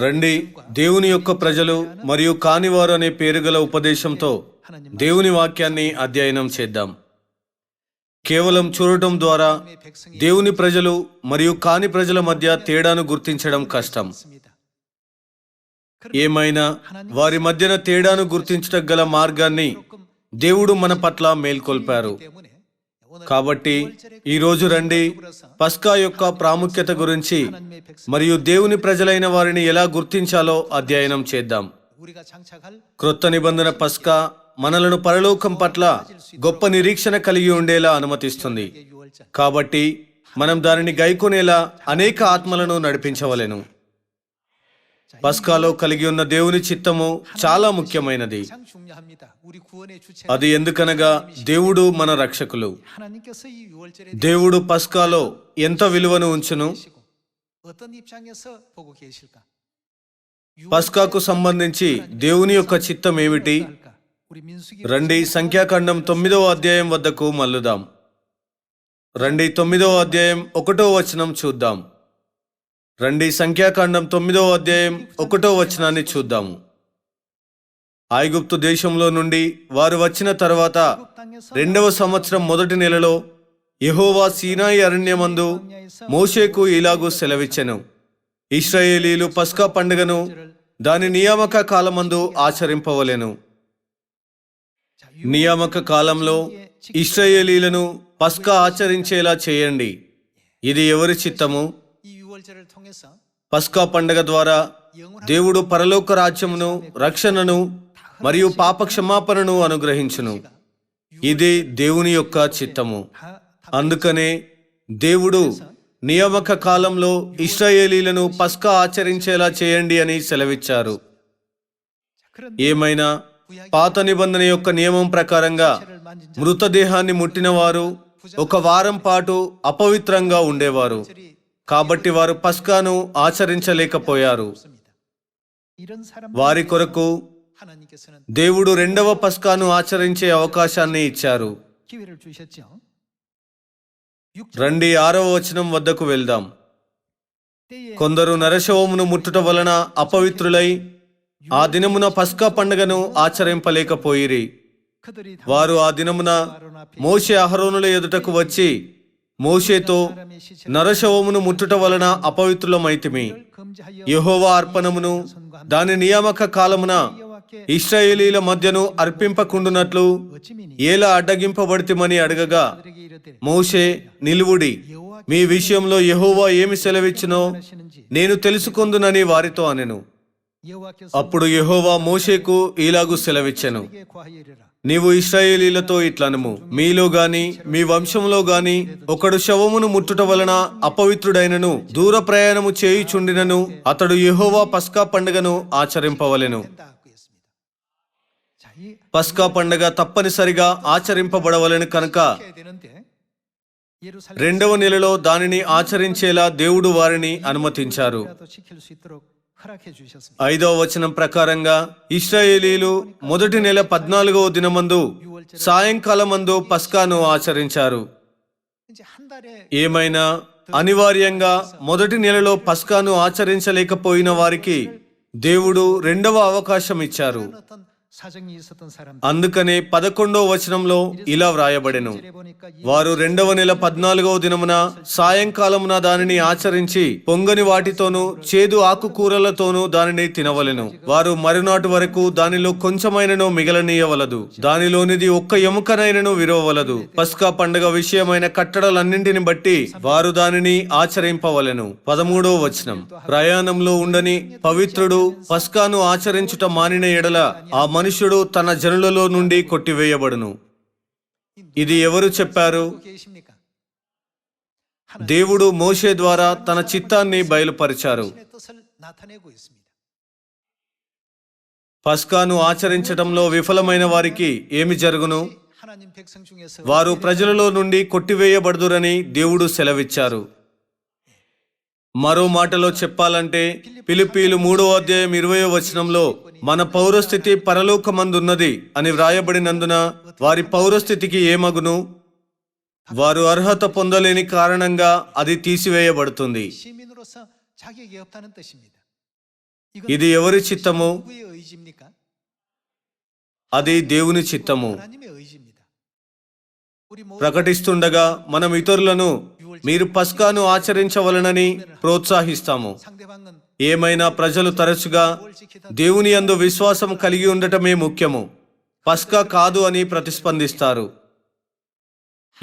రండి దేవుని యొక్క ప్రజలు మరియు కానివారు అనే పేరుగల ఉపదేశంతో దేవుని వాక్యాన్ని అధ్యయనం చేద్దాం. కేవలం చూడటం ద్వారా దేవుని ప్రజలు మరియు కాని ప్రజల మధ్య తేడాను గుర్తించడం కష్టం. ఏమైనా వారి మధ్యన తేడాను గుర్తించటం గల మార్గాన్ని దేవుడు మన పట్ల మేల్కొల్పారు. కాబట్టి ఈరోజు రండి. పస్కా యొక్క ప్రాముఖ్యత గురించి మరియు దేవుని ప్రజలైన వారిని ఎలా గుర్తించాలో అధ్యయనం చేద్దాం. క్రొత్త నిబంధన పస్కా మనలను పరలోకం పట్ల గొప్ప నిరీక్షణ కలిగి ఉండేలా అనుమతిస్తుంది. కాబట్టి మనం దానిని గైకొనేలా అనేక ఆత్మలను నడిపించవలెను. పస్కాలో కలిగి ఉన్న దేవుని చిత్తము చాలా ముఖ్యమైనది. అది ఎందుకనగా దేవుడు మన రక్షకులు. దేవుడు పస్కాలో ఎంత విలువను ఉంచును? పస్కాకు సంబంధించి దేవుని యొక్క చిత్తం ఏమిటి? రండి సంఖ్యాకాండం తొమ్మిదవ అధ్యాయం వద్దకు మల్లుదాం రండి తొమ్మిదవ అధ్యాయం ఒకటో వచనం చూద్దాం. రండి సంఖ్యాకాండం తొమ్మిదవ అధ్యాయం ఒకటో వచనాన్ని చూద్దాము. ఐగుప్తు దేశంలో నుండి వారు వచ్చిన తర్వాత రెండవ సంవత్సరం మొదటి నెలలో యహోవా సీనాయి అరణ్యమందు మోషేకు ఇలాగూ సెలవిచ్చెను. ఇస్రాయేలీలు పస్కా పండుగను దాని నియామక కాలమందు ఆచరింపవలెను. నియామక కాలంలో ఇస్రాయేలీలను పస్కా ఆచరించేలా చేయండి. ఇది ఎవరి చిత్తము? పస్కా పండగ ద్వారా దేవుడు పరలోక రాజ్యమును రక్షణను మరియు పాప క్షమాపణను అనుగ్రహించును. ఇది దేవుని యొక్క చిత్తము. అందుకనే దేవుడు నియామక కాలంలో ఇస్రాయేలీలను పస్కా ఆచరించేలా చేయండి అని సెలవిచ్చారు. ఏమైనా పాత నిబంధన యొక్క నియమం ప్రకారంగా మృతదేహాన్ని ముట్టినవారు ఒక వారం పాటు అపవిత్రంగా ఉండేవారు. కాబట్టి వారు పస్కాను ఆచరించలేకపోయారు. వారి కొరకు దేవుడు రెండవ పస్కాను ఆచరించే అవకాశాన్ని ఇచ్చారు. రండి ఆరవ వచనం వద్దకు వెళ్దాం. కొందరు నరశవమును ముట్టుట వలన అపవిత్రులై ఆ దినమున పస్కా పండుగను ఆచరింపలేకపోయిరి. వారు ఆ దినమున మోసే అహరోనుల ఎదుటకు వచ్చి మోషేతో నరశవమును ముట్టుట వలన అపవిత్రులమైతిమి. యహోవా అర్పణమును దాని నియామక కాలమున ఇస్రాయేలీల మధ్యను అర్పింపకుండునట్లు ఏలా అడ్డగింపబడితిమని అడగగా మోషే నిలువుడి. మీ విషయంలో యహోవా ఏమి సెలవిచ్చినో నేను తెలుసుకుందునని వారితో అనెను. అప్పుడు యహోవా మోషేకు ఇలాగూ సెలవిచ్చాను. నీవు ఇస్రాయేలీలతో ఇట్లనము. మీలో గాని మీ వంశంలో గాని ఒకడు శవమును ముట్టుట వలన అపవిత్రుడైనను దూర ప్రయాణము చేయుచుండినను అతడు యహోవా పస్కా పండుగను ఆచరింపవలెను. పస్కా పండగ తప్పనిసరిగా ఆచరింపబడవలను కనుక రెండవ నెలలో దానిని ఆచరించేలా దేవుడు వారిని అనుమతించారు. ఐదవ వచనం ప్రకారంగా ఇస్రాయేలీలు మొదటి నెల పద్నాలుగవ దినమందు సాయంకాలమందు పస్కాను ఆచరించారు. ఏమైనా అనివార్యంగా మొదటి నెలలో పస్కాను ఆచరించలేకపోయిన వారికి దేవుడు రెండవ అవకాశం ఇచ్చారు. అందుకనే పదకొండో వచనంలో ఇలా వ్రాయబడెను. వారు రెండవ నెల పద్నాలుగవ దినమున సాయంకాలమున దానిని ఆచరించి పొంగని వాటితోనూ చేదు ఆకుకూరలతోనూ దానిని తినవలెను. వారు మరునాటి వరకు దానిలో కొంచెమైనను మిగలనీయవలదు. దానిలోనిది ఒక్క ఎముకనైనను విరవలదు పస్కా పండుగ విషయమైన కట్టడలన్నింటిని బట్టి వారు దానిని ఆచరింపవలెను. పదమూడవ వచనం. ప్రయాణంలో ఉండని పవిత్రుడు పస్కాను ఆచరించుట మానిన ఎడల ఆ మనుషుడు తన జనులలో నుండి కొట్టివేయబడును. ఇది ఎవరు చెప్పారు? దేవుడు మోషే ద్వారా తన చిత్తాన్ని బయలుపరిచారు. పస్కాను ఆచరించడంలో విఫలమైన వారికి ఏమి జరుగును? వారు ప్రజలలో నుండి కొట్టివేయబడదురని దేవుడు సెలవిచ్చారు. మరో మాటలో చెప్పాలంటే పిలిపీలు మూడో అధ్యాయం ఇరవయో వచనంలో మన పౌరస్థితి పరలోకమందున్నది అని వ్రాయబడినందున వారి పౌరస్థితికి ఏమగును? వారు అర్హత పొందలేని కారణంగా అది తీసివేయబడుతుంది. ఇది ఎవరి చిత్తము? అది దేవుని చిత్తము. ప్రకటిస్తుండగా మనం ఇతరులను మీరు పస్కాను ఆచరించవలనని ప్రోత్సహిస్తాము. ఏమైనా ప్రజలు తరచుగా దేవుని అందు విశ్వాసం కలిగి ఉండటమే ముఖ్యము. పస్కా కాదు అని ప్రతిస్పందిస్తారు.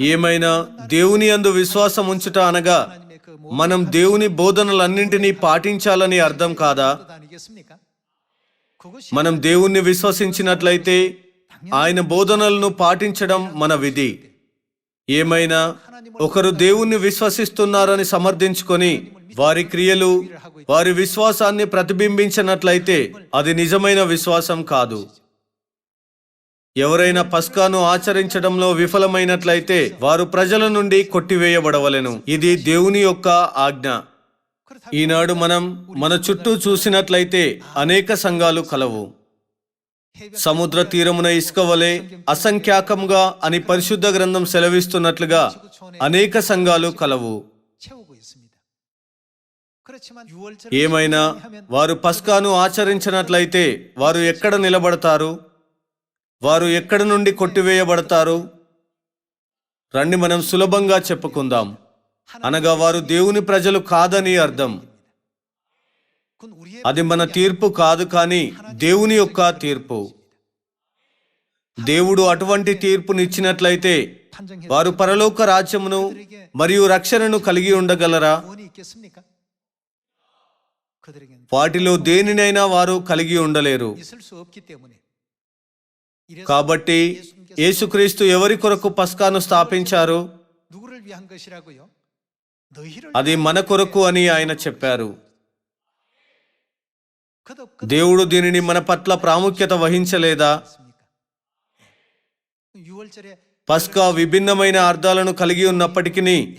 ఏమైనా దేవుని అందు విశ్వాసం ఉంచుట అనగా మనం దేవుని బోధనలన్నింటినీ పాటించాలని అర్థం కాదా? మనం దేవుణ్ణి విశ్వసించినట్లయితే ఆయన బోధనలను పాటించడం మన విధి. ఏమైనా ఒకరు దేవుణ్ణి విశ్వసిస్తున్నారని సమర్థించుకొని వారి క్రియలు వారి విశ్వాసాన్ని ప్రతిబింబించినట్లయితే అది నిజమైన విశ్వాసం కాదు. ఎవరైనా పస్కాను ఆచరించడంలో విఫలమైనట్లయితే వారు ప్రజల నుండి కొట్టివేయబడవలను. ఇది దేవుని యొక్క ఆజ్ఞ. ఈనాడు మనం మన చుట్టూ చూసినట్లయితే అనేక సంఘాలు కలవు. సముద్ర తీరమున ఇసుక వలె అసంఖ్యాకంగా అని పరిశుద్ధ గ్రంథం సెలవిస్తున్నట్లుగా అనేక సంఘాలు కలవు. ఏమైనా వారు పస్కాను ఆచరించినట్లయితే వారు ఎక్కడ నిలబడతారు? వారు ఎక్కడ నుండి కొట్టివేయబడతారు? రండి మనం సులభంగా చెప్పుకుందాం. అనగా వారు దేవుని ప్రజలు కాదని అర్థం. అది మన తీర్పు కాదు కానీ దేవుని యొక్క తీర్పు. దేవుడు అటువంటి తీర్పునిచ్చినట్లయితే వారు పరలోక రాజ్యమును మరియు రక్షణను కలిగి ఉండగలరా? వాటిలో దేనినైనా వారు కలిగి ఉండలేరు. కాబట్టి యేసుక్రీస్తు ఎవరి కొరకు పస్కాను స్థాపించారు? అది మన కొరకు అని ఆయన చెప్పారు. దేవుడు దీనిని మన పట్ల ప్రాముఖ్యత వహించలేదా? పస్కా విభిన్నమైన అర్థాలను కలిగి ఉన్నప్పటికీ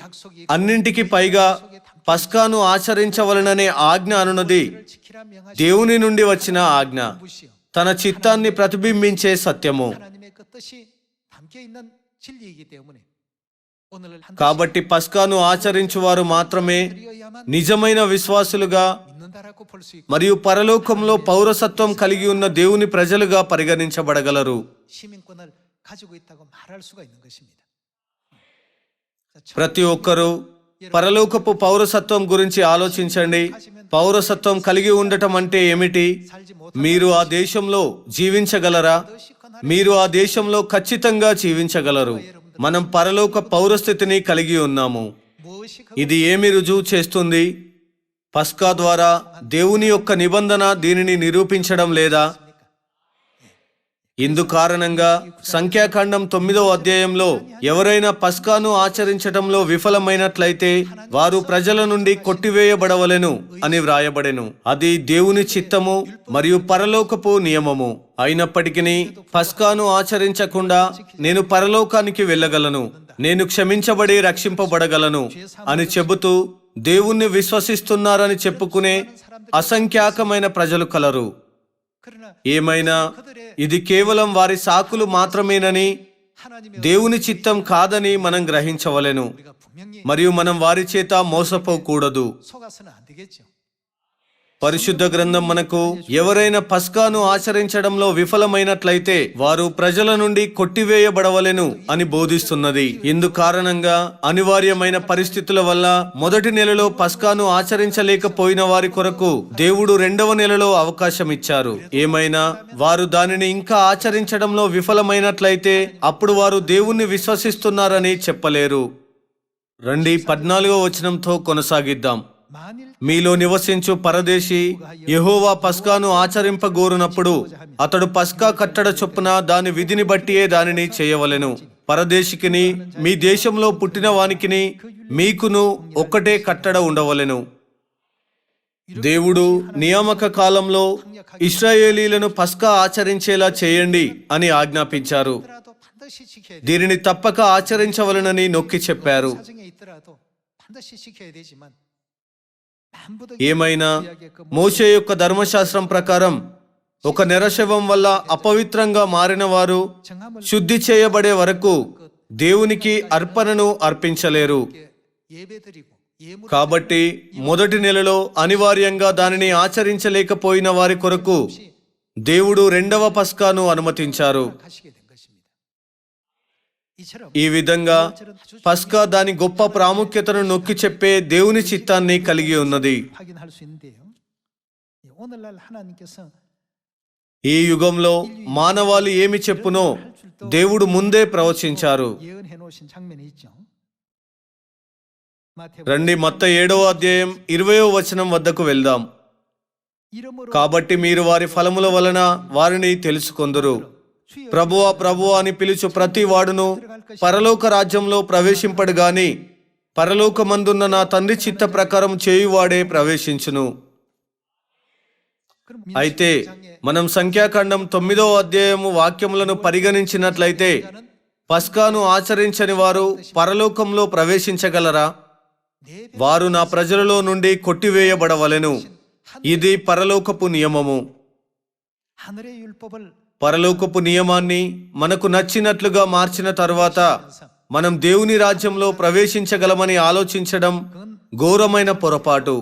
అన్నింటికి పైగా పస్కాను ఆచరించవలననే ఆజ్ఞ అనున్నది దేవుని నుండి వచ్చిన ఆజ్ఞ. తన చిత్తాన్ని ప్రతిబింబించే సత్యము. కాబట్టి పస్కాను ఆచరించువారు మాత్రమే నిజమైన విశ్వాసులుగా మరియు పరలోకంలో పౌరసత్వం కలిగి ఉన్న దేవుని ప్రజలుగా పరిగణించబడగలరు. ప్రతి ఒక్కరూ పరలోకపు పౌరసత్వం గురించి ఆలోచించండి. పౌరసత్వం కలిగి ఉండటం అంటే ఏమిటి? మీరు ఆ దేశంలో జీవించగలరా? మీరు ఆ దేశంలో ఖచ్చితంగా జీవించగలరు. మనం పరలోక పౌరస్థితిని కలిగి ఉన్నాము. ఇది ఏమి రుజువు చేస్తుంది? పస్కా ద్వారా దేవుని యొక్క నిబంధన దీనిని నిరూపించడం లేదా? ఇందు కారణంగా సంఖ్యాకాండం తొమ్మిదవ అధ్యాయంలో ఎవరైనా పస్కాను ఆచరించటంలో విఫలమైనట్లయితే వారు ప్రజల నుండి కొట్టివేయబడవలెను అని వ్రాయబడెను. అది దేవుని చిత్తము మరియు పరలోకపు నియమము. అయినప్పటికీ పస్కాను ఆచరించకుండా నేను పరలోకానికి వెళ్ళగలను. నేను క్షమించబడి రక్షింపబడగలను అని చెబుతూ దేవుణ్ణి విశ్వసిస్తున్నారని చెప్పుకునే అసంఖ్యాకమైన ప్రజలు కలరు. ఏమైనా? ఇది కేవలం వారి సాకులు మాత్రమేనని దేవుని చిత్తం కాదని మనం గ్రహించవలెను. మరియు మనం వారి చేత మోసపోకూడదు. పరిశుద్ధ గ్రంథం మనకు ఎవరైనా పస్కాను ఆచరించడంలో విఫలమైనట్లయితే వారు ప్రజల నుండి కొట్టివేయబడవలెను అని బోధిస్తున్నది. ఇందు కారణంగా అనివార్యమైన పరిస్థితుల వల్ల మొదటి నెలలో పస్కాను ఆచరించలేకపోయిన వారి కొరకు దేవుడు రెండవ నెలలో అవకాశం ఇచ్చారు ఏమైనా వారు దానిని ఇంకా ఆచరించడంలో విఫలమైనట్లయితే అప్పుడు వారు దేవుణ్ణి విశ్వసిస్తున్నారని చెప్పలేరు. రండి పద్నాలుగో వచనంతో కొనసాగిద్దాం. మీలో నివసించు పరదేశి యహోవా పస్కాను ఆచరింపగోరునప్పుడు అతడు పస్కా కట్టడ చొప్పున దాని విధిని బట్టియే దానిని చేయవలెను. పరదేశికిని మీ దేశంలో పుట్టిన వానికిని మీకును ఒక్కటే కట్టడ ఉండవలెను. దేవుడు నియామక కాలంలో ఇస్రాయేలీలను పస్కా ఆచరించేలా చేయండి అని ఆజ్ఞాపించారు. దీనిని తప్పక ఆచరించవలనని నొక్కి చెప్పారు. ఏమైనా మోస యొక్క ధర్మశాస్త్రం ప్రకారం ఒక నిరశవం వల్ల అపవిత్రంగా మారిన వారు శుద్ధి చేయబడే వరకు దేవునికి అర్పణను అర్పించలేరు. కాబట్టి మొదటి నెలలో అనివార్యంగా దానిని ఆచరించలేకపోయిన వారి కొరకు దేవుడు రెండవ పస్కాను అనుమతించారు. ఈ విధంగా పస్కా దాని గొప్ప ప్రాముఖ్యతను నొక్కి చెప్పే దేవుని చిత్తాన్ని కలిగి ఉన్నది. ఈ యుగంలో మానవాళి ఏమి చెప్పునో దేవుడు ముందే ప్రవచించారు. రండి మత్త ఏడవ అధ్యాయం ఇరవయో వచనం వద్దకు వెళ్దాం. కాబట్టి మీరు వారి ఫలముల వలన వారిని తెలుసుకొందరు. ప్రభువా ప్రభువా అని పిలుచు ప్రతి వాడును పరలోక రాజ్యంలో ప్రవేశింపడు గాని పరలోకమందున్న నా తండ్రి చిత్త ప్రకారం చేయువాడే ప్రవేశించును. అయితే మనం సంఖ్యాకాండం తొమ్మిదో అధ్యాయము వాక్యములను పరిగణించినట్లయితే పస్కాను ఆచరించని వారు పరలోకంలో ప్రవేశించగలరా? వారు నా ప్రజలలో నుండి కొట్టివేయబడవలెను. ఇది పరలోకపు నియమము. పరలోకపు నియమాన్ని మనకు నచ్చినట్లుగా మార్చిన తర్వాత మనం దేవుని రాజ్యంలో ప్రవేశించగలమని ఆలోచించడం ఘోరమైన పొరపాటు.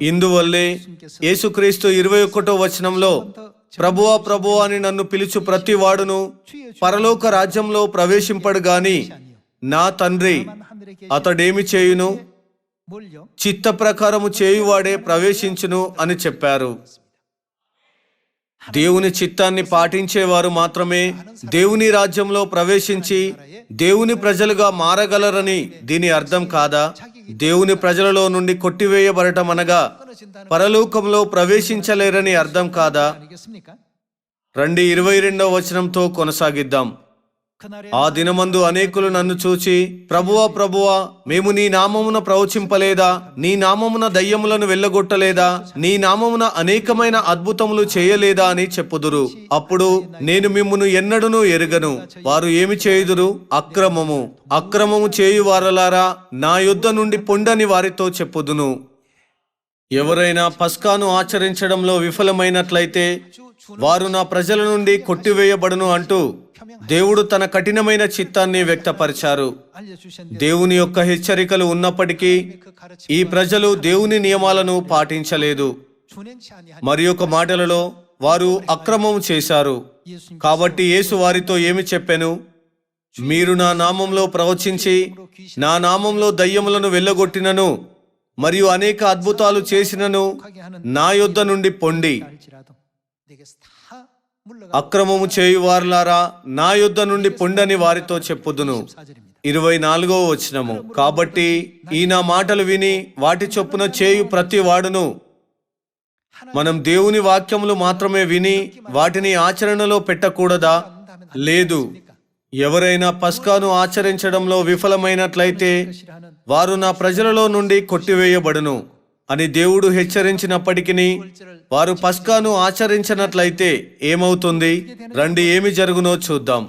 ఇందువల్లే యేసుక్రీస్తు ఇరవై ఒకటో వచనంలో ప్రభువా ప్రభువా అని నన్ను పిలుచు ప్రతి వాడును పరలోక రాజ్యంలో ప్రవేశింపడు గాని నా తండ్రి అతడేమి చేయును? చిత్త ప్రకారము చేయువాడే ప్రవేశించును అని చెప్పారు. దేవుని చిత్తాన్ని పాటించేవారు మాత్రమే దేవుని రాజ్యంలో ప్రవేశించి దేవుని ప్రజలుగా మారగలరని దీని అర్థం కాదా? దేవుని ప్రజలలో నుండి కొట్టివేయబడటం అనగా పరలోకంలో ప్రవేశించలేరని అర్థం కాదా? రెండు ఇరవై రెండవ వచనంతో కొనసాగిద్దాం. ఆ దినమందు అనేకులు నన్ను చూచి ప్రభువా ప్రభువా మేము నీ నామమున ప్రవచింపలేదా? నీ నామమున దయ్యములను వెళ్ళగొట్టలేదా? నీ నామమున అనేకమైన అద్భుతములు చేయలేదా అని చెప్పుదురు. అప్పుడు నేను మిమ్మును ఎన్నడూను ఎరుగను. వారు ఏమి చేయుదురు? అక్రమము. అక్రమము చేయువారలారా నా యుద్ధ నుండి పొండని వారితో చెప్పుదును. ఎవరైనా పస్కాను ఆచరించడంలో విఫలమైనట్లయితే వారు నా ప్రజల నుండి కొట్టివేయబడును అంటూ దేవుడు తన కఠినమైన చిత్తాన్ని వ్యక్తపరిచారు. దేవుని యొక్క హెచ్చరికలు ఉన్నప్పటికీ ఈ ప్రజలు దేవుని నియమాలను పాటించలేదు. మరి యొక్క మాటలలో వారు అక్రమం చేశారు. కాబట్టి యేసు వారితో ఏమి చెప్పాను? మీరు నా నామంలో ప్రవచించి నా నామంలో దయ్యములను వెళ్ళగొట్టినను మరియు అనేక అద్భుతాలు చేసినను నా యొద్ద నుండి పొండి. అక్రమము చేయువారులారా నా యుద్ధ నుండి పొండని వారితో చెప్పుదును. ఇరవై నాలుగో వచనము కాబట్టి ఈ నా మాటలు విని వాటి చొప్పున చేయు ప్రతి వాడును. మనం దేవుని వాక్యములు మాత్రమే విని వాటిని ఆచరణలో పెట్టకూడదా? లేదు. ఎవరైనా పస్కాను ఆచరించడంలో విఫలమైనట్లయితే వారు నా ప్రజలలో నుండి కొట్టివేయబడును. అని దేవుడు హెచ్చరించినప్పటికీ వారు పస్కాను ఆచరించినట్లయితే ఏమవుతుంది? రండి ఏమి జరుగునో చూద్దాం.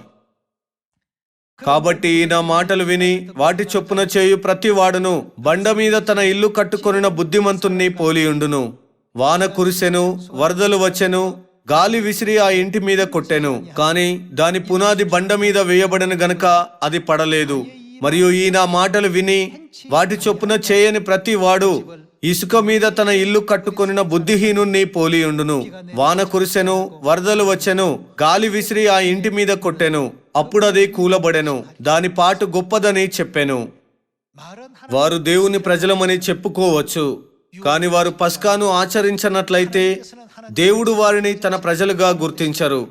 కాబట్టి ఈయన మాటలు విని వాటి చొప్పున చేయు ప్రతి వాడును బండ మీద తన ఇల్లు కట్టుకొనిన బుద్ధిమంతుణ్ణి పోలియుండును వాన కురిసెను వరదలు వచ్చెను గాలి విసిరి ఆ ఇంటి మీద కొట్టెను. కాని దాని పునాది బండ మీద వేయబడిన గనక అది పడలేదు. మరియు ఈయన మాటలు విని వాటి చొప్పున చేయని ప్రతి వాడు ఇసుక మీద తన ఇల్లు కట్టుకొనిన బుద్ధిహీనుణ్ణి పోలియుండును వాన కురిసెను వరదలు వచ్చెను గాలి విసిరి ఆ ఇంటి మీద కొట్టెను అప్పుడది కూలబడెను దాని పాటు గొప్పదని చెప్పెను. వారు దేవుని ప్రజలమని చెప్పుకోవచ్చు. కాని వారు పస్కాను ఆచరించనట్లయితే దేవుడు వారిని తన ప్రజలుగా గుర్తించరు.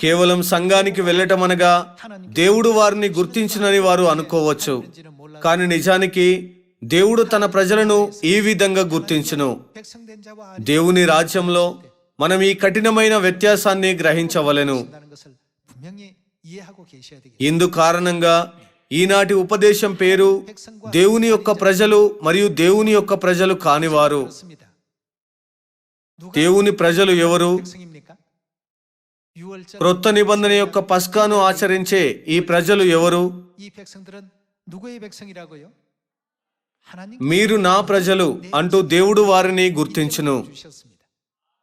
కేవలం సంఘానికి వెళ్ళటం అనగా దేవుడు వారిని గుర్తించినని వారు అనుకోవచ్చు. కానీ నిజానికి దేవుడు తన ప్రజలను ఈ విధంగా గుర్తించును. దేవుని రాజ్యంలో మనం ఈ కఠినమైన వ్యత్యాసాన్ని గ్రహించవలెను. ఇందు కారణంగా ఈనాటి ఉపదేశం పేరు దేవుని యొక్క ప్రజలు మరియు దేవుని యొక్క ప్రజలు కానివారు. దేవుని ప్రజలు ఎవరు? క్రొత్త నిబంధన యొక్క పస్కాను ఆచరించే ఈ ప్రజలు ఎవరు? మీరు నా ప్రజలు అంటూ దేవుడు వారిని గుర్తించును.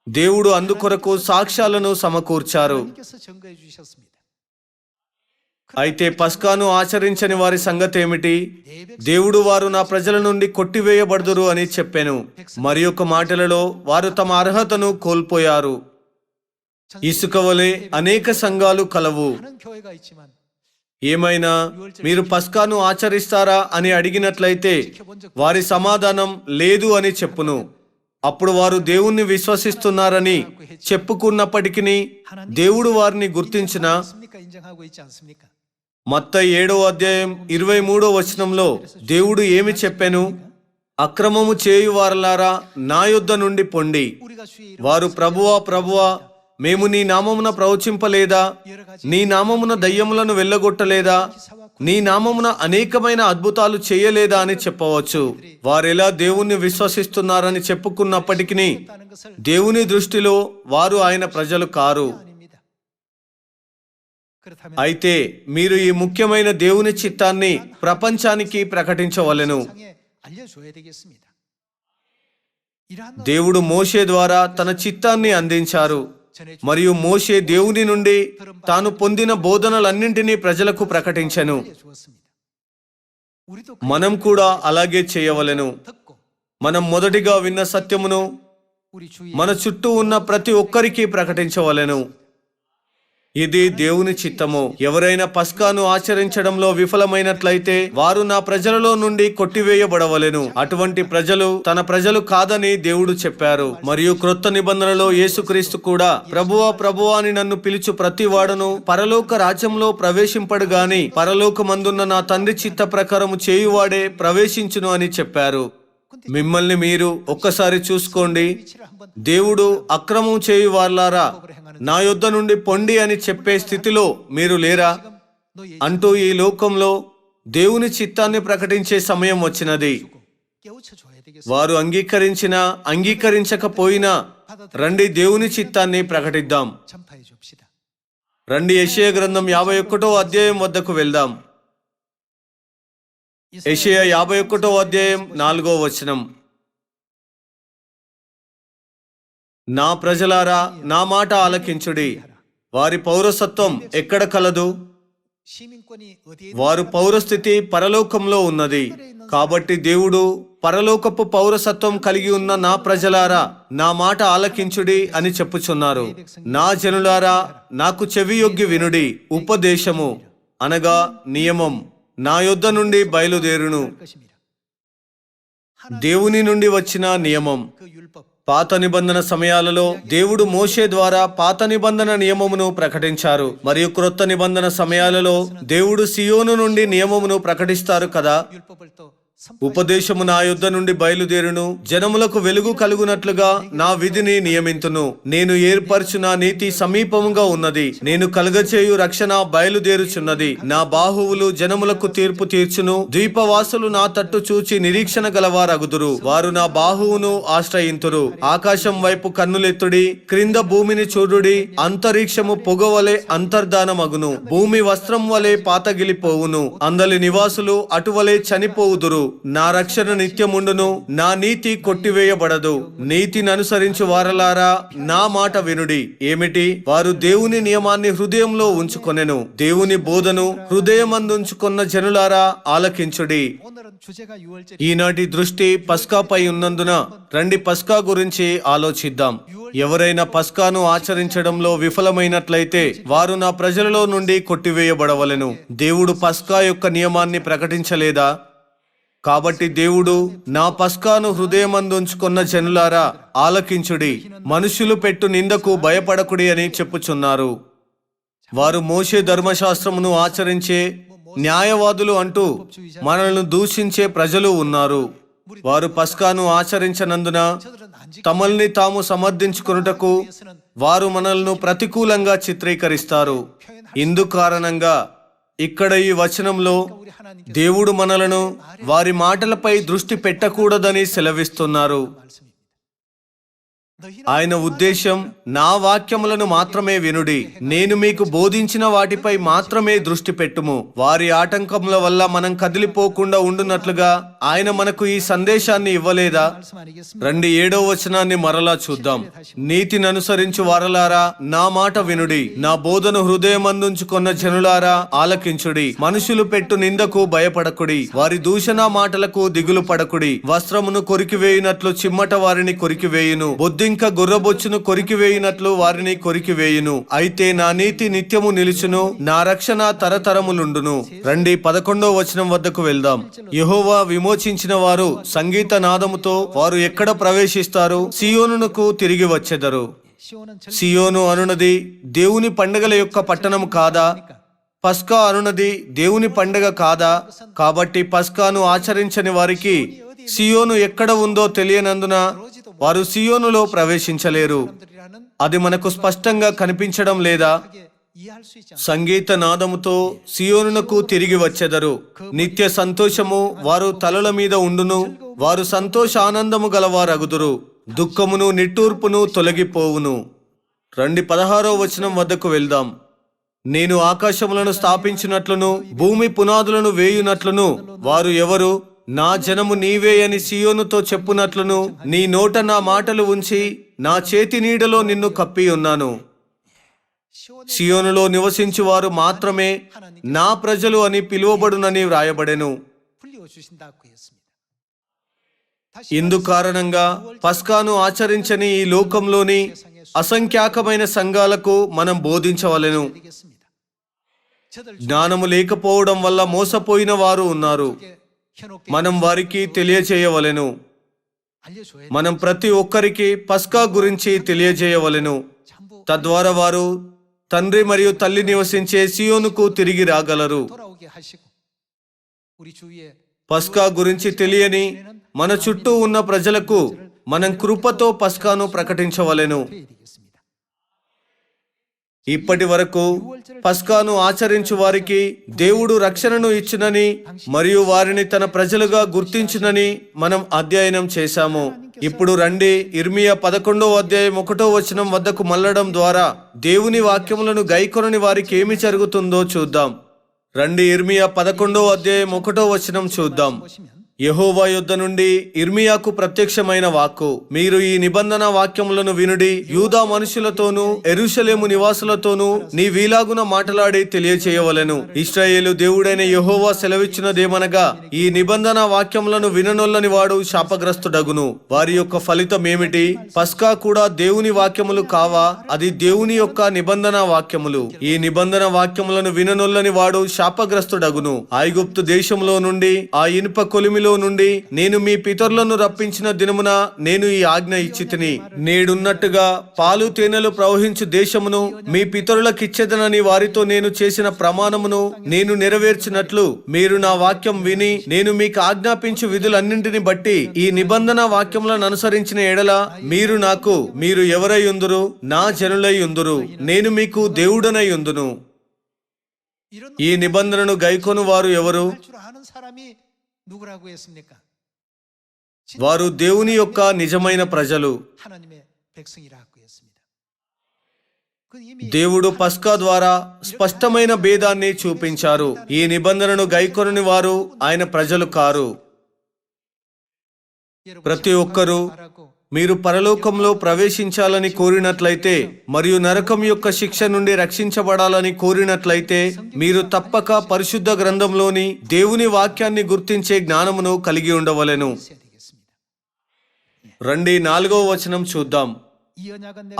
దేవుడు అందుకొరకు సాక్ష్యాలను సమకూర్చారు. అయితే పస్కాను ఆచరించని వారి సంగతి ఏమిటి? దేవుడు వారు నా ప్రజల నుండి కొట్టివేయబడదురు అని చెప్పాను. మరి మాటలలో వారు తమ అర్హతను కోల్పోయారు. ఇసుక వలె అనేక సంఘాలు కలవు. ఏమైనా మీరు పస్కాను ఆచరిస్తారా అని అడిగినట్లయితే వారి సమాధానం లేదు అని చెప్పును. అప్పుడు వారు దేవుణ్ణి విశ్వసిస్తున్నారని చెప్పుకున్నప్పటికీ దేవుడు వారిని గుర్తించిన మత్త ఏడో అధ్యాయం ఇరవై మూడో వచనంలో దేవుడు ఏమి చెప్పాను? అక్రమము చేయువారలారా నా యుద్ధ నుండి పొండి. వారు ప్రభువా ప్రభువా మేము నీ నామమున ప్రవచింపలేదా? నీ నామమున దయ్యములను వెళ్ళగొట్టలేదా? నీ నామమున అనేకమైన అద్భుతాలు చేయలేదా అని చెప్పవచ్చు. వారెలా దేవుణ్ణి విశ్వసిస్తున్నారని చెప్పుకున్నప్పటికీ దేవుని దృష్టిలో వారు ఆయన ప్రజలు కారు. అయితే మీరు ఈ ముఖ్యమైన దేవుని చిత్తాన్ని ప్రపంచానికి ప్రకటించవలను. దేవుడు మోషే ద్వారా తన చిత్తాన్ని అందించారు. మరియు మోషే దేవుని నుండి తాను పొందిన బోధనలన్నింటినీ ప్రజలకు ప్రకటించెను. మనం కూడా అలాగే చేయవలెను. మనం మొదటిగా విన్న సత్యమును మన చుట్టూ ఉన్న ప్రతి ఒక్కరికి ప్రకటించవలెను. ఇది దేవుని చిత్తము. ఎవరైనా పస్కాను ఆచరించడంలో విఫలమైనట్లయితే వారు నా ప్రజలలో నుండి కొట్టివేయబడవలెను. అటువంటి ప్రజలు తన ప్రజలు కాదని దేవుడు చెప్పారు. మరియు క్రొత్త నిబంధనలో యేసుక్రీస్తు కూడా ప్రభువా ప్రభువా అని నన్ను పిలుచు ప్రతి వాడును పరలోక రాజ్యంలో ప్రవేశింపడు గాని పరలోకమందున్న నా తండ్రి చిత్త ప్రకారము చేయువాడే ప్రవేశించును అని చెప్పారు. మిమ్మల్ని మీరు ఒక్కసారి చూసుకోండి. దేవుడు అక్రమం చేయు వాళ్ళారా నా యుద్ధ నుండి పొండి అని చెప్పే స్థితిలో మీరు లేరా? అంటూ ఈ లోకంలో దేవుని చిత్తాన్ని ప్రకటించే సమయం వచ్చినది. వారు అంగీకరించినా అంగీకరించకపోయినా రండి దేవుని చిత్తాన్ని ప్రకటిద్దాం. రండి యషయ గ్రంథం యాభై ఒకటో అధ్యాయం వద్దకు వెళ్దాం. యషయ యాభై ఒకటో అధ్యాయం నాలుగో వచనం. నా ప్రజలారా నా మాట ఆలకించుడి. వారి పౌరసత్వం ఎక్కడ కలదు? వారు పౌరస్థితి పరలోకంలో ఉన్నది. కాబట్టి దేవుడు పరలోకపు పౌరసత్వం కలిగి ఉన్న నా ప్రజలారా నా మాట ఆలకించుడి అని చెప్పుచున్నారు. నా జనులారా నాకు చెవియొగ్గి వినుడి ఉపదేశము అనగా నియమం. నా యుద్ధ నుండి బయలుదేరును. దేవుని నుండి వచ్చిన నియమం. పాత నిబంధన సమయాలలో దేవుడు మోషే ద్వారా పాత నిబంధన నియమమును ప్రకటించారు. మరియు క్రొత్త నిబంధన సమయాలలో దేవుడు సియోను నుండి నియమమును ప్రకటిస్తారు కదా? ఉపదేశము నా యుద్ధ నుండి బయలుదేరును. జనములకు వెలుగు కలుగునట్లుగా నా విధిని నియమింతును. నేను ఏర్పరచు నా నీతి సమీపముగా ఉన్నది. నేను కలగచేయు రక్షణ బయలుదేరుచున్నది. నా బాహువులు జనములకు తీర్పు తీర్చును. ద్వీపవాసులు నా తట్టు చూచి నిరీక్షణ గలవారగుదురు. వారు నా బాహువును ఆశ్రయింతురు. ఆకాశం వైపు కన్నులెత్తుడి క్రింద భూమిని చూడుడి. అంతరిక్షము పొగవలే అంతర్ధానమగును. భూమి వస్త్రం వలె పాతగిలిపోవును. అందలి నివాసులు అటువలే చనిపోవుదురు. నా రక్షణ నిత్యముండును నా నీతి కొట్టివేయబడదు. నీతిని అనుసరించు వారలారా నా మాట వినుడి. ఏమిటి? వారు దేవుని నియమాన్ని హృదయంలో ఉంచుకొనెను. దేవుని బోధను హృదయమందుంచుకున్న జనులారా ఆలకించుడి. ఈనాటి దృష్టి పస్కాపై ఉన్నందున రండి పస్కా గురించి ఆలోచిద్దాం. ఎవరైనా పస్కాను ఆచరించడంలో విఫలమైనట్లయితే వారు నా ప్రజలలో నుండి కొట్టివేయబడవలను. దేవుడు పస్కా యొక్క నియమాన్ని ప్రకటించలేదా? కాబట్టి దేవుడు నా పస్కాను హృదయమందుంచుకున్న జనులారా ఆలకించుడి. మనుషులు పెట్టు నిందకు భయపడకుడి అని చెప్పుచున్నారు. వారు మోసే ధర్మశాస్త్రమును ఆచరించే న్యాయవాదులు అంటూ మనల్ని దూషించే ప్రజలు ఉన్నారు. వారు పస్కాను ఆచరించనందున తమల్ని తాము సమర్థించుకున్నటకు వారు మనల్ని ప్రతికూలంగా చిత్రీకరిస్తారు. ఇందు కారణంగా ఇక్కడ ఈ వచనంలో దేవుడు మనలను వారి మాటలపై దృష్టి పెట్టకూడదని సెలవిస్తున్నారు. ఆయన ఉద్దేశం నా వాక్యములను మాత్రమే వినుడి. నేను మీకు బోధించిన వాటిపై మాత్రమే దృష్టి పెట్టుము. వారి ఆటంకముల వల్ల మనం కదిలిపోకుండా ఉండునట్లుగా ఆయన మనకు ఈ సందేశాన్ని ఇవ్వలేదా? రెండు ఏడో వచనాన్ని మరలా చూద్దాం. నీతిని అనుసరించు వారలారా నా మాట వినుడి. నా బోధను హృదయమందుంచుకున్న జనులారా ఆలకించుడి. మనుషులు పెట్టు నిందకు భయపడకుడి. వారి దూషణ మాటలకు దిగులు పడకుడి. వస్త్రమును కొరికివేయునట్లు చిమ్మట వారిని కొరికివేయును. వేయును ఇంక గుర్రబొచ్చును కొరికివేయునట్లు వారిని కొరికివేయును. అయితే నా నీతి నిత్యము నిలుచును నా రక్షణ తరతరములుండును. రండి పదకొండో వచనం వద్దకు వెళ్దాం. యహోవా విమోచించిన వారు సంగీత నాదముతో వారు ఎక్కడ ప్రవేశిస్తారు? సియోనునకు తిరిగి వచ్చెదరు. సియోను అనునది దేవుని పండుగల యొక్క పట్టణం కాదా? పస్కా అనునది దేవుని పండగ కాదా? కాబట్టి పస్కాను ఆచరించని వారికి సియోను ఎక్కడ ఉందో తెలియనందున వారు సియోనులో ప్రవేశించలేరు. అది మనకు స్పష్టంగా కనిపించడం లేదా? సంగీత నాదముతో సియోనునకు తిరిగి వచ్చెదరు. నిత్య సంతోషము వారు తలల మీద ఉండును. వారు సంతోష ఆనందము గలవారగుదురు. దుఃఖమును నిట్టూర్పును తొలగిపోవును. రండి పదహారో వచనం వద్దకు వెళ్దాం. నేను ఆకాశములను స్థాపించినట్లును భూమి పునాదులను వేయునట్లును. వారు ఎవరు? నా జనము నీవే అని సియోనుతో చెప్పునట్లును. నీ నోట నా మాటలు ఉంచి నా చేతి నీడలో నిన్ను కప్పి ఉన్నాను. సియోనులో నివసించువారు మాత్రమే నా ప్రజలు అని పిలువబడునని వ్రాయబడెను. ఇందు కారణంగా పస్కాను ఆచరించని ఈ లోకంలోని అసంఖ్యాకమైన సంఘాలకు మనం బోధించవలెను. జ్ఞానము లేకపోవడం వల్ల మోసపోయిన వారు ఉన్నారు. మనం వారికి తెలియజేయవలెను మనం ప్రతి ఒక్కరికి పస్కా గురించి తెలియజేయవలెను తద్వారా వారు తండ్రి మరియు తల్లి నివసించే సియోనుకు తిరిగి రాగలరు. పస్కా గురించి తెలియని మన చుట్టూ ఉన్న ప్రజలకు మనం కృపతో పస్కాను ప్రకటించవలెను. ఇప్పటి వరకు పస్కాను ఆచరించు వారికి దేవుడు రక్షణను ఇచ్చునని మరియు వారిని తన ప్రజలుగా గుర్తించునని మనం అధ్యయనం చేశాము. ఇప్పుడు రండి ఇర్మియా పదకొండో అధ్యాయం ఒకటో వచనం వద్దకు మల్లడం ద్వారా దేవుని వాక్యములను గైకొనని వారికి ఏమి జరుగుతుందో చూద్దాం. రండి ఇర్మియా పదకొండో అధ్యాయం ఒకటో వచనం చూద్దాం. యహోవా యుద్ధ నుండి ఇర్మియాకు ప్రత్యక్షమైన వాక్కు. మీరు ఈ నిబంధన వాక్యములను వినుడి యూదా మనుషులతోనూ ఎరుషలేము నివాసులతోనూ నీ వీలాగున మాటలాడి తెలియచేయవలెను. ఇస్రాయేలు దేవుడైన యహోవా సెలవిచ్చినదేమనగా ఈ నిబంధన వాక్యములను విననొల్లని వాడు శాపగ్రస్తుడగును. వారి యొక్క ఫలితం ఏమిటి పస్కా కూడా దేవుని వాక్యములు కావా? అది దేవుని యొక్క నిబంధన వాక్యములు. ఈ నిబంధన వాక్యములను విననొల్లని వాడు శాపగ్రస్తుడగును. ఐగుప్తు దేశంలో నుండి ఆ ఇనుప కొలిమిలో నుండి నేను మీ పితరులను రప్పించిన దినమున నేను ఈ ఆజ్ఞ ఇచ్చితిని. నేడున్నట్టుగా పాలు తేనెలు ప్రవహించు దేశమును మీ పితరులకిచ్చేదనని వారితో నేను చేసిన ప్రమాణమును నేను నెరవేర్చినట్లు మీరు నా వాక్యం విని నేను మీకు ఆజ్ఞాపించు విధులన్నింటిని బట్టి ఈ నిబంధన వాక్యములను అనుసరించిన ఎడల మీరు నాకు మీరు ఎవరై ఉందురు నా జనులై ఉందురు నేను మీకు దేవుడనై ఉందును ఈ నిబంధనను గైకొను వారు ఎవరు? వారు దేవుని యొక్క నిజమైన ప్రజలు. దేవుడు పస్కా ద్వారా స్పష్టమైన భేదాన్ని చూపించారు. ఈ నిబంధనను గైకొనని వారు ఆయన ప్రజలు కారు. ప్రతి ఒక్కరూ మీరు పరలోకంలో ప్రవేశించాలని కోరినట్లయితే మరియు నరకం యొక్క శిక్ష నుండి రక్షించబడాలని కోరినట్లయితే మీరు తప్పక పరిశుద్ధ గ్రంథంలోని దేవుని వాక్యాన్ని గుర్తించే జ్ఞానమును కలిగి ఉండవలెను. రండి నాలుగవ వచనం చూద్దాం.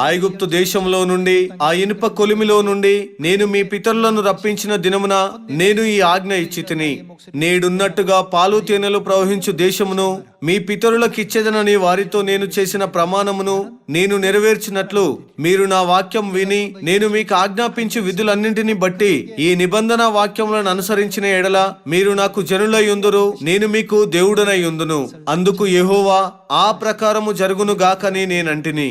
ఐగుప్తు దేశంలో నుండి ఆ ఇనుప కొలిమిలో నుండి నేను మీ పితరులను రప్పించిన దినమున నేను ఈ ఆజ్ఞ ఇచ్చి తిని నేడున్నట్టుగా పాలు తేనెలు ప్రవహించు దేశమును మీ పితరులకు ఇచ్చేదనని వారితో నేను చేసిన ప్రమాణమును నేను నెరవేర్చినట్లు మీరు నా వాక్యం విని నేను మీకు ఆజ్ఞాపించి విధులన్నింటినీ బట్టి ఈ నిబంధన వాక్యములను అనుసరించిన ఎడల మీరు నాకు జనులై ఉందురు నేను మీకు దేవుడనై ఉందును అందుకు యహోవా ఆ ప్రకారము జరుగును గాకని నేనంటిని.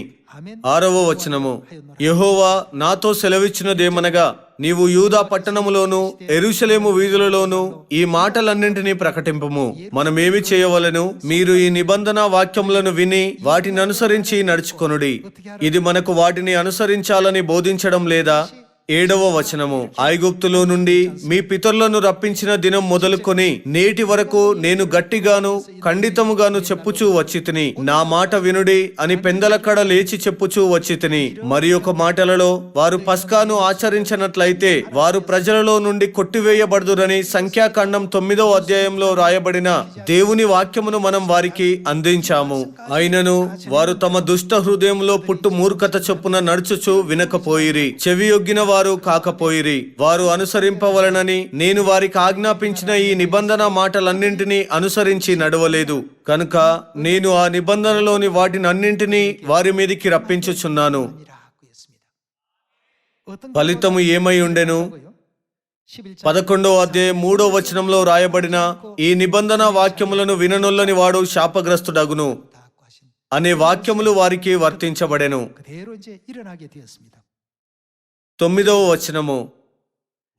ఆరవ వచనము. యహోవా నాతో సెలవిచ్చినదేమనగా నీవు యూదా పట్టణములోను ఎరుషలేము వీధులలోను ఈ మాటలన్నింటినీ ప్రకటింపము. మనమేమి చేయవలను? మీరు ఈ నిబంధన వాక్యములను విని వాటిని అనుసరించి నడుచుకొనుడి. ఇది మనకు వాటిని అనుసరించాలని బోధించడం లేదా? ఏడవ వచనము. ఐగుప్తులో నుండి మీ పితరులను రప్పించిన దినం మొదలుకొని నేటి వరకు నేను గట్టిగాను ఖండితముగాను చెప్పుచూ వచ్చితిని. నా మాట వినుడి అని పెందలక్కడ లేచి చెప్పుచూ వచ్చితిని. మరి ఒక మాటలలో వారు పస్కాను ఆచరించినట్లయితే వారు ప్రజలలో నుండి కొట్టివేయబడదురని సంఖ్యాకాండం తొమ్మిదో అధ్యాయంలో రాయబడిన దేవుని వాక్యమును మనం వారికి అందించాము. అయినను వారు తమ దుష్ట హృదయంలో పుట్టు మూర్ఖత చొప్పున నడుచుచు వినకపోయిరి. చెవియొగ్గిన వారు కాకపోయిరి. వారు అనుసరింపవలనని నేను వారికి ఆజ్ఞాపించిన ఈ నిబంధన మాటలన్నింటినీ అనుసరించి నడవలేదు. కనుక నేను ఆ నిబంధనలోని వాటిని అన్నింటినీ వారి మీదికి రప్పించుచున్నాను. ఫలితము ఏమై ఉండెను? పదకొండవ అధ్యాయం మూడో వచనంలో రాయబడిన ఈ నిబంధన వాక్యములను విననుల్లని వాడు శాపగ్రస్తుడగును. అనే వాక్యములు వారికి వర్తించబడెను. తొమ్మిదవ వచనము.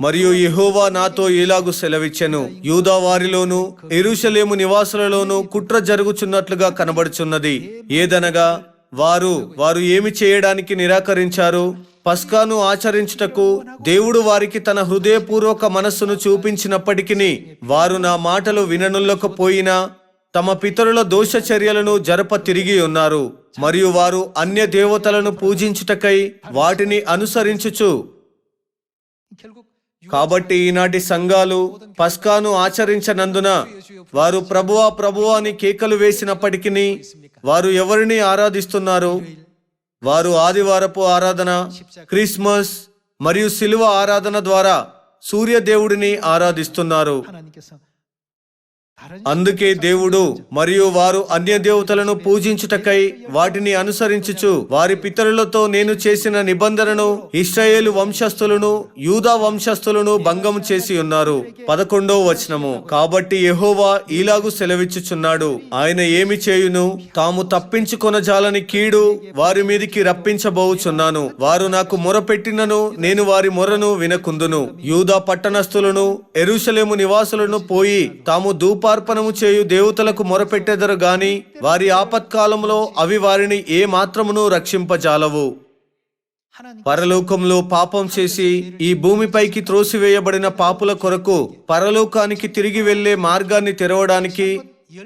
మరియు యెహోవా నాతో ఇలాగు సెలవిచ్చెను? యూదా వారిలోను ఎరుషలేము నివాసులలోను కుట్ర జరుగుచున్నట్లుగా కనబడుచున్నది. ఏదనగా వారు వారు ఏమి చేయడానికి నిరాకరించారు? పస్కాను ఆచరించుటకు దేవుడు వారికి తన హృదయపూర్వక మనస్సును చూపించినప్పటికీ వారు నా మాటలు విననుల్లకపోయినా తమ పితరుల దోష చర్యలను జరప తిరిగి ఉన్నారు. మరియు వారు అన్య దేవతలను పూజించుటకై వాటిని అనుసరించుచు. కాబట్టి ఈనాటి సంఘాలు పస్కాను ఆచరించనందున వారు ప్రభువా ప్రభువా అని కేకలు వేసినప్పటికీ వారు ఎవరిని ఆరాధిస్తున్నారు? వారు ఆదివారపు ఆరాధన క్రిస్మస్ మరియు సిలువ ఆరాధన ద్వారా సూర్యదేవుడిని ఆరాధిస్తున్నారు. అందుకే దేవుడు మరియు వారు అన్య దేవతలను పూజించుటకై వాటిని అనుసరించుచు వారి పితరులతో నేను చేసిన నిబంధనను ఇస్రాయేలు వంశస్థులను యూదా వంశస్థులను భంగం చేసి ఉన్నారు. పదకొండో వచనము. కాబట్టి యెహోవా ఈలాగు సెలవిచ్చుచున్నాడు. ఆయన ఏమి చేయును? తాము తప్పించుకొనజాలని కీడు వారి మీదికి రప్పించబోచున్నాను. వారు నాకు మొరపెట్టినను నేను వారి మొరను వినకుందును. యూదా పట్టణస్థులను ఎరుషలేము నివాసులను పోయి తాము ధూపార్పణము చేయు దేవతలకు మొరపెట్టెదరు గాని వారి ఆపత్కాలంలో అవి వారిని ఏ మాత్రమును రక్షింపజాలవు. పరలోకంలో పాపం చేసి ఈ భూమిపైకి త్రోసివేయబడిన పాపుల కొరకు పరలోకానికి తిరిగి వెళ్ళే మార్గాన్ని తెరవడానికి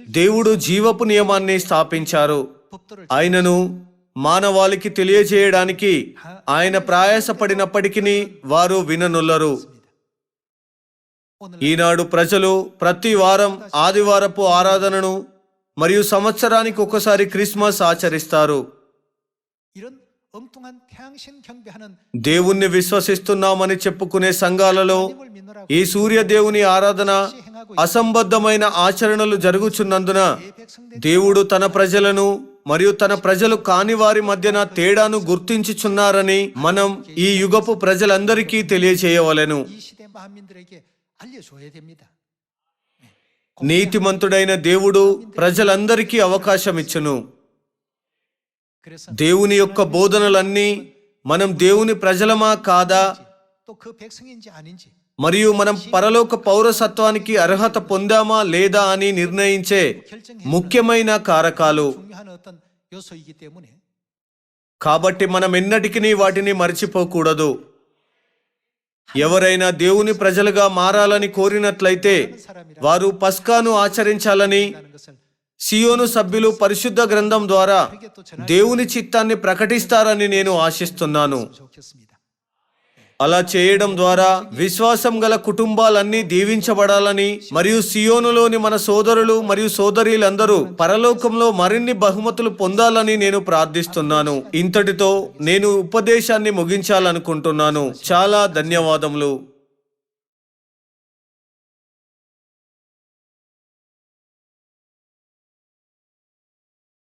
దేవుడు జీవపు నియమాన్ని స్థాపించారు. ఆయనను మానవాళికి తెలియజేయడానికి ఆయన ప్రయాసపడినప్పటికీ వారు విననుల్లరు. ఈనాడు ప్రజలు ప్రతి వారం ఆదివారపు ఆరాధనను మరియు సంవత్సరానికి ఒకసారి క్రిస్మస్ ఆచరిస్తారు. దేవుణ్ణి విశ్వసిస్తున్నామని చెప్పుకునే సంఘాలలో ఈ సూర్యదేవుని ఆరాధన అసంబద్ధమైన ఆచరణలు జరుగుచున్నందున దేవుడు తన ప్రజలను మరియు తన ప్రజలు కాని వారి మధ్యన తేడాను గుర్తించుచున్నారని మనం ఈ యుగపు ప్రజలందరికీ తెలియచేయవలను. నీతిమంతుడైన దేవుడు ప్రజలందరికీ అవకాశం ఇచ్చను దేవుని యొక్క బోధనలన్నీ మనం దేవుని ప్రజలమా కాదా? మరియు మనం పరలోక పౌరసత్వానికి అర్హత పొందామా లేదా అని నిర్ణయించే ముఖ్యమైన కారకాలు. కాబట్టి మనం ఎన్నటికీ వాటిని మర్చిపోకూడదు. ఎవరైనా దేవుని ప్రజలుగా మారాలని కోరినట్లయితే వారు పస్కాను ఆచరించాలని సియోను సభ్యులు పరిశుద్ధ గ్రంథం ద్వారా దేవుని చిత్తాన్ని ప్రకటిస్తారని నేను ఆశిస్తున్నాను. అలా చేయడం ద్వారా విశ్వాసం గల కుటుంబాలన్నీ దీవించబడాలని మరియు సియోనులోని మన సోదరులు మరియు సోదరీలందరూ పరలోకంలో మరిన్ని బహుమతులు పొందాలని నేను ప్రార్థిస్తున్నాను. ఇంతటితో నేను ఉపదేశాన్ని ముగించాలనుకుంటున్నాను. చాలా ధన్యవాదములు.